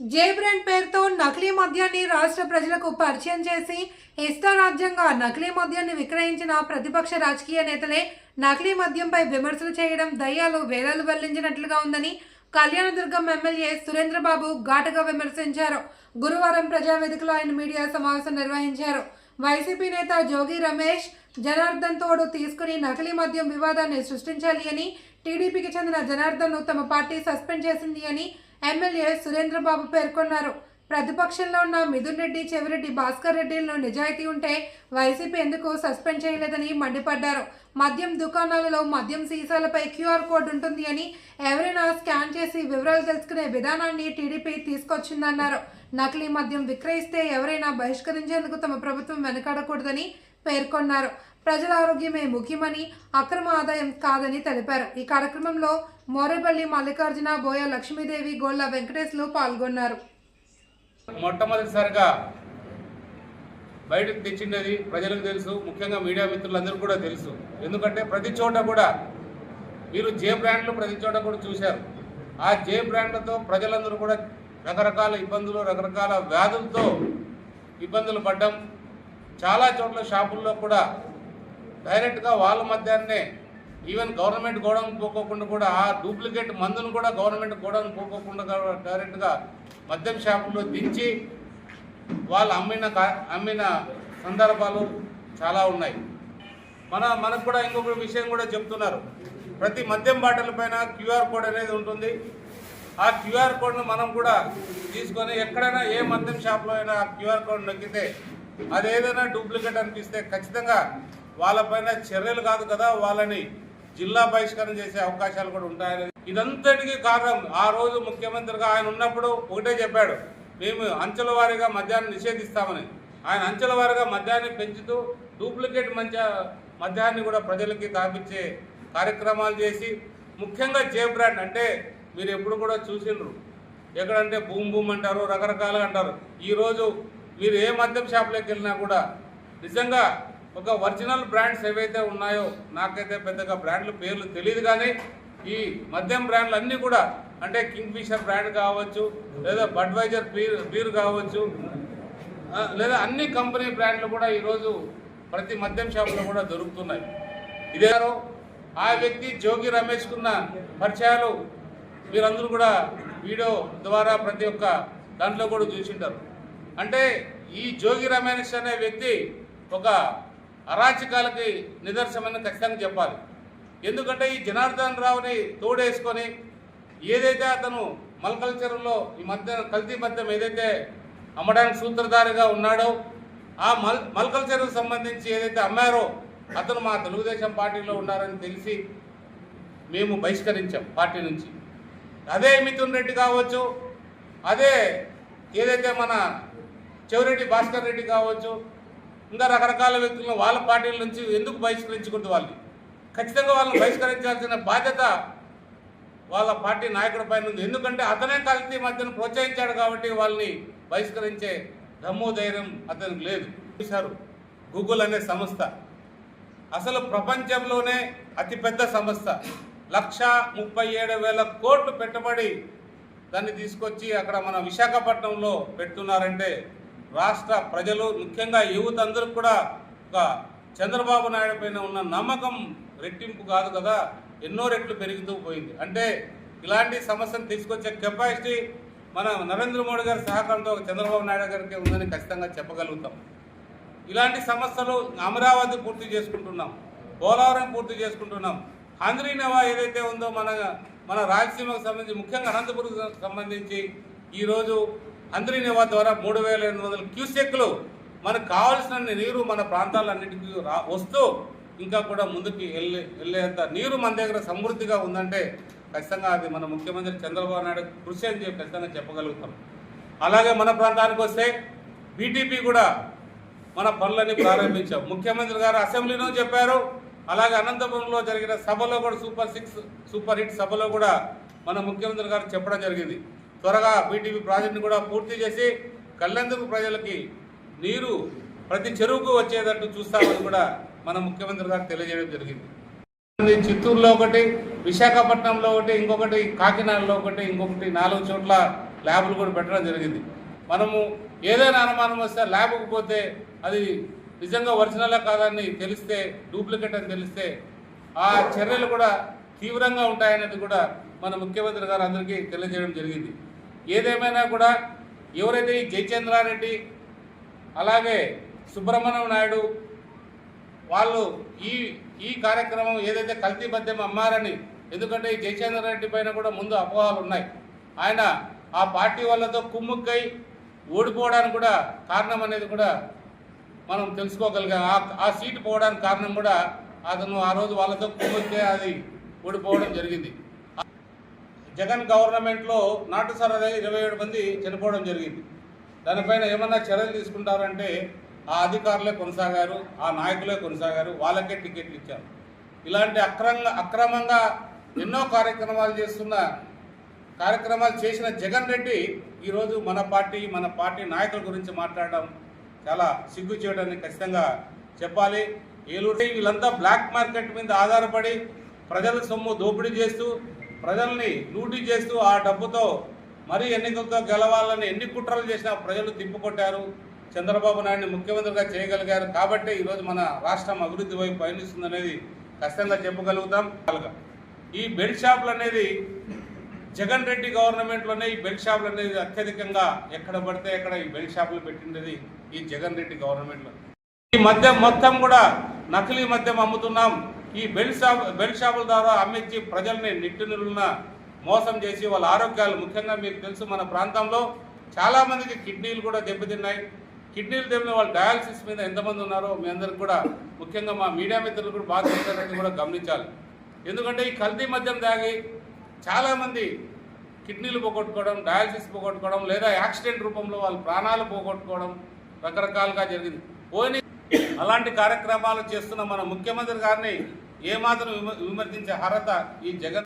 జే brand పేరుతో నకిలీ మద్యాన్ని రాష్ట్ర ప్రజలకు పరిచయం చేసి ఇష్టారాజ్యంగా నకిలీ మద్యాన్ని విక్రయించిన ప్రతిపక్ష రాజకీయ నేతలే నకిలీ మద్యంపై విమర్శలు చేయడం దయ్యాలు వేలాలు వెల్లించినట్లుగా ఉందని కళ్యాణదుర్గం ఎమ్మెల్యే సురేంద్రబాబు ఘాటుగా విమర్శించారు. గురువారం ప్రజావేదికలో ఆయన మీడియా సమావేశం నిర్వహించారు. వైసీపీ నేత జోగి రమేష్ జనార్దన్ తోడు తీసుకుని నకిలీ మద్యం వివాదాన్ని సృష్టించాలి అని టీడీపీకి చెందిన జనార్దన్ను తమ పార్టీ సస్పెండ్ చేసింది అని ఎమ్మెల్యే సురేంద్రబాబు పేర్కొన్నారు. ప్రతిపక్షంలో ఉన్న మిథున్ రెడ్డి చెవిరెడ్డి భాస్కర్ రెడ్డిలను నిజాయితీ ఉంటే వైసీపీ ఎందుకు సస్పెండ్ చేయలేదని మండిపడ్డారు. మద్యం దుకాణాలలో మద్యం సీసాలపై క్యూఆర్ కోడ్ ఉంటుంది అని ఎవరైనా స్కాన్ చేసి వివరాలు తెలుసుకునే విధానాన్ని టీడీపీ తీసుకొచ్చిందన్నారు. నకిలీ మద్యం విక్రయిస్తే ఎవరైనా బహిష్కరించేందుకు తమ ప్రభుత్వం వెనకాడకూడదని పేర్కొన్నారు. ప్రజల ఆరోగ్యమే ముఖ్యమని అక్రమ ఆదాయం కాదని తెలిపారు. ఈ కార్యక్రమంలో మోరేపల్లి మల్లికార్జున బోయ లక్ష్మీదేవి గోళ్ళ వెంకటేశ్లు పాల్గొన్నారు. మొట్టమొదటిసారిగా బయటకు తెచ్చినది ప్రజలకు తెలుసు ముఖ్యంగా మీడియా మిత్రులందరూ కూడా తెలుసు. ఎందుకంటే ప్రతి చోట కూడా మీరు జే బ్రాండ్లు ప్రతి చోట కూడా చూశారు. ఆ జే బ్రాండ్లతో ప్రజలందరూ కూడా రకరకాల ఇబ్బందులు రకరకాల వ్యాధులతో ఇబ్బందులు పడ్డం చాలా చోట్ల షాపుల్లో కూడా డైరెక్ట్గా వాళ్ళ మధ్యాహ్నే ఈవెన్ గవర్నమెంట్ గోడౌన్ పోకోకుండా కూడా ఆ డూప్లికేట్ మందును కూడా గవర్నమెంట్ గోడౌన్ పోకోకుండా డైరెక్ట్గా మద్యం షాపుల్లో దించి వాళ్ళు అమ్మిన కా- అమ్మిన సందర్భాలు చాలా ఉన్నాయి. మన మనకు కూడా ఇంకొక విషయం కూడా చెప్తున్నారు. ప్రతి మద్యం బాటిల్ పైన క్యూఆర్ కోడ్ అనేది ఉంటుంది. ఆ క్యూఆర్ కోడ్ను మనం కూడా తీసుకొని ఎక్కడైనా ఏ మద్యం షాప్లో అయినా ఆ క్యూఆర్ కోడ్ నొక్కితే అది ఏదైనా డూప్లికేట్ అనిపిస్తే ఖచ్చితంగా వాళ్ళపైన చర్యలు కాదు కదా వాళ్ళని జిల్లా బహిష్కరణ చేసే అవకాశాలు కూడా ఉంటాయని ఇదంతటికి కారణం. ఆ రోజు ముఖ్యమంత్రిగా ఆయన ఉన్నప్పుడు ఒకటే చెప్పాడు మేము అంచెల వారీగా మద్యాన్ని నిషేధిస్తామని. ఆయన అంచెల వారీగా మద్యాన్ని పెంచుతూ డూప్లికేట్ మంచ మద్యాన్ని కూడా ప్రజలకి తాపించే కార్యక్రమాలు చేసి ముఖ్యంగా జే బ్రాండ్ అంటే మీరు ఎప్పుడు కూడా చూసిండ్రు. ఎక్కడంటే భూమ్ భూమ్ అంటారు రకరకాలుగా అంటారు. ఈరోజు మీరు ఏ మద్యం షాప్లోకి వెళ్ళినా కూడా నిజంగా ఒక ఒరిజినల్ బ్రాండ్స్ ఏవైతే ఉన్నాయో నాకైతే పెద్దగా బ్రాండ్ల పేర్లు తెలియదు కానీ ఈ మద్యం బ్రాండ్లు అన్నీ కూడా అంటే కింగ్ ఫిషర్ బ్రాండ్ కావచ్చు లేదా బడ్వైజర్ బీర్ బీర్ కావచ్చు లేదా అన్ని కంపెనీ బ్రాండ్లు కూడా ఈరోజు ప్రతి మద్యం షాపులో కూడా దొరుకుతున్నాయి. ఇదే ఆ వ్యక్తి జోగి రమేష్కున్న పరిచయాలు మీరందరూ కూడా వీడియో ద్వారా ప్రతి ఒక్క దాంట్లో కూడా చూసింటారు. అంటే ఈ జోగి రమేష్ అనే వ్యక్తి ఒక అరాచకాలకి నిదర్శనమని ఖచ్చితంగా చెప్పాలి. ఎందుకంటే ఈ జనార్దన్ రావుని తోడేసుకొని ఏదైతే అతను మల్కల్చర్లో ఈ మధ్య కల్తీ మద్యం ఏదైతే అమ్మడానికి సూత్రధారిగా ఉన్నాడో ఆ మల్ మల్కల్చర్కు సంబంధించి ఏదైతే అమ్మారో అతను మా తెలుగుదేశం పార్టీలో ఉన్నారని తెలిసి మేము బహిష్కరించాం పార్టీ నుంచి. అదే మిథున్ రెడ్డి కావచ్చు అదే ఏదైతే మన చెవిరెడ్డి భాస్కర్ రెడ్డి కావచ్చు ఇంకా రకరకాల వ్యక్తులను వాళ్ళ పార్టీల నుంచి ఎందుకు బహిష్కరించకూడదు వాళ్ళని ఖచ్చితంగా వాళ్ళని బహిష్కరించాల్సిన బాధ్యత వాళ్ళ పార్టీ నాయకుడి పైన ఉంది. ఎందుకంటే అతనే కల్తీ మధ్యను ప్రోత్సహించాడు కాబట్టి వాళ్ళని బహిష్కరించే దమ్ము ధైర్యం అతనికి లేదు. చూశారు గూగుల్ అనే సంస్థ. అసలు ప్రపంచంలోనే అతిపెద్ద సంస్థ. లక్ష ముప్పై ఏడు వేల కోట్లు పెట్టుబడి దాన్ని తీసుకొచ్చి అక్కడ మన విశాఖపట్నంలో పెడుతున్నారంటే రాష్ట్ర ప్రజలు ముఖ్యంగా యువత అందరూ కూడా ఒక చంద్రబాబు నాయుడు పైన ఉన్న నమ్మకం రెట్టింపు కాదు కదా ఎన్నో రెట్లు పెరుగుతూ పోయింది. అంటే ఇలాంటి సమస్యను తీసుకొచ్చే కెపాసిటీ మన నరేంద్ర మోడీ గారి సహకారంతో చంద్రబాబు నాయుడు గారికి ఉందని ఖచ్చితంగా చెప్పగలుగుతాం. ఇలాంటి సమస్యలు అమరావతి పూర్తి చేసుకుంటున్నాం పోలవరం పూర్తి చేసుకుంటున్నాం. హంద్రీనవా ఏదైతే ఉందో మన మన రాయలసీమకు సంబంధించి ముఖ్యంగా అనంతపురం సంబంధించి ఈరోజు హంద్రీనవా ద్వారా మూడు వేల ఎనిమిది వందల క్యూసెక్లు మనకు కావాల్సిన నీరు మన ప్రాంతాలన్నిటికీ రా వస్తూ ఇంకా కూడా ముందుకు వెళ్ళే వెళ్ళేంత నీరు మన దగ్గర సమృద్ధిగా ఉందంటే ఖచ్చితంగా అది మన ముఖ్యమంత్రి చంద్రబాబు నాయుడు కృషి అని చెప్పి ఖచ్చితంగా చెప్పగలుగుతాం. అలాగే మన ప్రాంతానికి వస్తే బీటీపీ కూడా మన పనులన్నీ ప్రారంభించాం. ముఖ్యమంత్రి గారు అసెంబ్లీలో చెప్పారు. అలాగే అనంతపురంలో జరిగిన సభలో కూడా సూపర్ సిక్స్ సూపర్ హిట్ సభలో కూడా మన ముఖ్యమంత్రి గారు చెప్పడం జరిగింది. త్వరగా బీటీపీ ప్రాజెక్టును కూడా పూర్తి చేసి కళ్యాణదుర్గ ప్రజలకి నీరు ప్రతి చెరువుకు వచ్చేటట్టు చూస్తామని కూడా మన ముఖ్యమంత్రి గారు తెలియజేయడం జరిగింది. చిత్తూరులో ఒకటి విశాఖపట్నంలో ఒకటి ఇంకొకటి కాకినాడలో ఒకటి ఇంకొకటి నాలుగు చోట్ల ల్యాబ్లు కూడా పెట్టడం జరిగింది. మనము ఏదైనా అనుమానం వస్తే ల్యాబ్కి పోతే అది నిజంగా ఒరిజినల్ కాదని తెలిస్తే డూప్లికేట్ అని తెలిస్తే ఆ చర్యలు కూడా తీవ్రంగా ఉంటాయనేది కూడా మన ముఖ్యమంత్రి గారు అందరికీ తెలియజేయడం జరిగింది. ఏదేమైనా కూడా ఎవరైతే ఈ జయచంద్రారెడ్డి అలాగే సుబ్రహ్మణ్యం నాయుడు వాళ్ళు ఈ ఈ కార్యక్రమం ఏదైతే కల్తీ మద్యం అమ్మారని ఎందుకంటే ఈ జయచంద్రారెడ్డి పైన కూడా ముందు అపోహలు ఉన్నాయి. ఆయన ఆ పార్టీ వాళ్ళతో కుమ్ముక్కై ఓడిపోవడానికి కూడా కారణం అనేది కూడా మనం తెలుసుకోగలిగాం. ఆ ఆ సీటు పోవడానికి కారణం కూడా అతను ఆ రోజు వాళ్ళతో కుమ్ముక్కే అది ఓడిపోవడం జరిగింది. జగన్ గవర్నమెంట్లో నాటు సరదా ఇరవై ఏడు మంది చనిపోవడం జరిగింది. దానిపైన ఏమన్నా చర్యలు తీసుకుంటారంటే ఆ అధికారులే కొనసాగారు ఆ నాయకులే కొనసాగారు వాళ్ళకే టికెట్లు ఇచ్చారు. ఇలాంటి అక్రంగా అక్రమంగా ఎన్నో కార్యక్రమాలు చేస్తున్న కార్యక్రమాలు చేసిన జగన్ రెడ్డి ఈరోజు మన పార్టీ మన పార్టీ నాయకుల గురించి మాట్లాడడం చాలా సిగ్గు చేయడాన్ని ఖచ్చితంగా చెప్పాలి. ఏలూరు వీళ్ళంతా బ్లాక్ మార్కెట్ మీద ఆధారపడి ప్రజల సొమ్ము దోపిడీ చేస్తూ ప్రజల్ని లూటీ చేస్తూ ఆ డబ్బుతో మరీ ఎన్నికలతో గెలవాలని ఎన్ని కుట్రలు చేసినా ప్రజలు తిప్పుకొట్టారు. చంద్రబాబు నాయుడిని ముఖ్యమంత్రిగా చేయగలిగారు. కాబట్టి ఈరోజు మన రాష్ట్రం అభివృద్ధి వైపు పయనిస్తుందనేది ఖచ్చితంగా చెప్పగలుగుతాం. ఈ బెల్ట్ షాపులు అనేది జగన్ రెడ్డి గవర్నమెంట్లోనే ఈ బెల్ట్ షాపులు అనేది అత్యధికంగా ఎక్కడ పడితే ఎక్కడ ఈ బెల్ట్ షాపులు పెట్టినది ఈ జగన్ రెడ్డి గవర్నమెంట్లో. ఈ మద్యం మొత్తం కూడా నకిలీ మద్యం అమ్ముతున్నాం. ఈ బెల్ట్ షాప్ బెల్ట్ షాపుల ద్వారా అమ్మించి ప్రజల్ని నిట్టునిలున్న మోసం చేసి వాళ్ళ ఆరోగ్యాలు ముఖ్యంగా మీకు తెలుసు మన ప్రాంతంలో చాలామందికి కిడ్నీలు కూడా దెబ్బతిన్నాయి. కిడ్నీలు దెబ్బతిన వాళ్ళు డయాలసిస్ మీద ఎంతమంది ఉన్నారో మీ అందరికి కూడా ముఖ్యంగా మా మీడియా మిత్రులు కూడా బాధ చేశారని కూడా గమనించాలి. ఎందుకంటే ఈ కల్తీ మద్యం తాగి చాలామంది కిడ్నీలు పోగొట్టుకోవడం డయాలసిస్ పోగొట్టుకోవడం లేదా యాక్సిడెంట్ రూపంలో వాళ్ళ ప్రాణాలు పోగొట్టుకోవడం రకరకాలుగా జరిగింది. పోయిన అలాంటి కార్యక్రమాలు చేస్తున్న మన ముఖ్యమంత్రి గారిని ఏమాత్రం విమ- విమర్శించే అర్హత ఈ జగన్